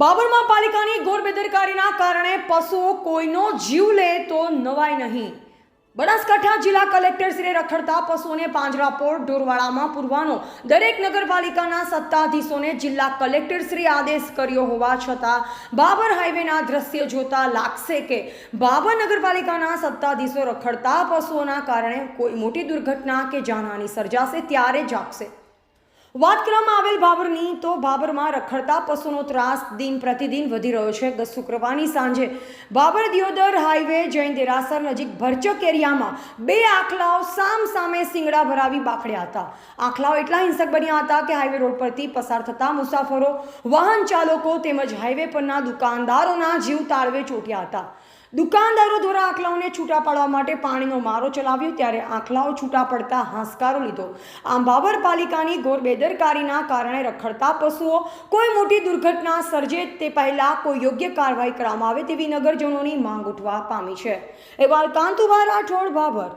બાબરમાં પાલિકાની ગોરબેદરકારીના કારણે પશુઓ કોઈનો જીવ લે તો નવાય નહીં. બનાસકાંઠા જિલ્લા કલેક્ટરશ્રીએ રખડતા પશુઓને પાંજરાપોળ ઢોરવાડામાં પૂરવાનો. દરેક નગરપાલિકાના સત્તાધીશોને જિલ્લા કલેક્ટરશ્રી આદેશ કર્યો હોવા છતાં બાબર હાઈવેના દ્રશ્ય જોતા લાગશે કે બાબર નગરપાલિકાના સત્તાધીશો રખડતા પશુઓના કારણે કોઈ મોટી દુર્ઘટના કે જાનહાની સર્જાશે ત્યારે જાગશે વાત કરવામાં આવેલ બાબરની તો બાબરમાં રખડતા પશુનો ત્રાસ દિન પ્રતિદિન વધી રહ્યો છે. ગત શુક્રવારની સાંજે બાબર દિયોદર હાઈવે જૈન દેરાસર નજીક ભરચક એરિયામાં બે આખલાઓ સામ સામે સિંગડા ભરાવી બાખડ્યા હતા. આખલાઓ એટલા હિંસક બન્યા હતા કે હાઈવે રોડ પરથી પસાર થતા મુસાફરો, વાહન ચાલકો તેમજ હાઈવે પરના દુકાનદારોના જીવ તાળવે ચોટ્યા હતા. દુકાનદારો દ્વારા આખલાઓને છૂટા પાડવા માટે પાણીનો મારો ચલાવ્યો ત્યારે આખલાઓ છૂટા પડતા હાંસકારો લીધો. આમ બાબર પાલિકાની ઘોર બેદરકારીના કારણે રખડતા પશુઓ, કોઈ મોટી દુર્ઘટના સર્જે તે પહેલાં કોઈ યોગ્ય કાર્યવાહી કરવામાં આવે તેવી નગરજનોની માંગ ઉઠવા પામી છે. એવા કાંતુભા રાઠોડ, બાબર.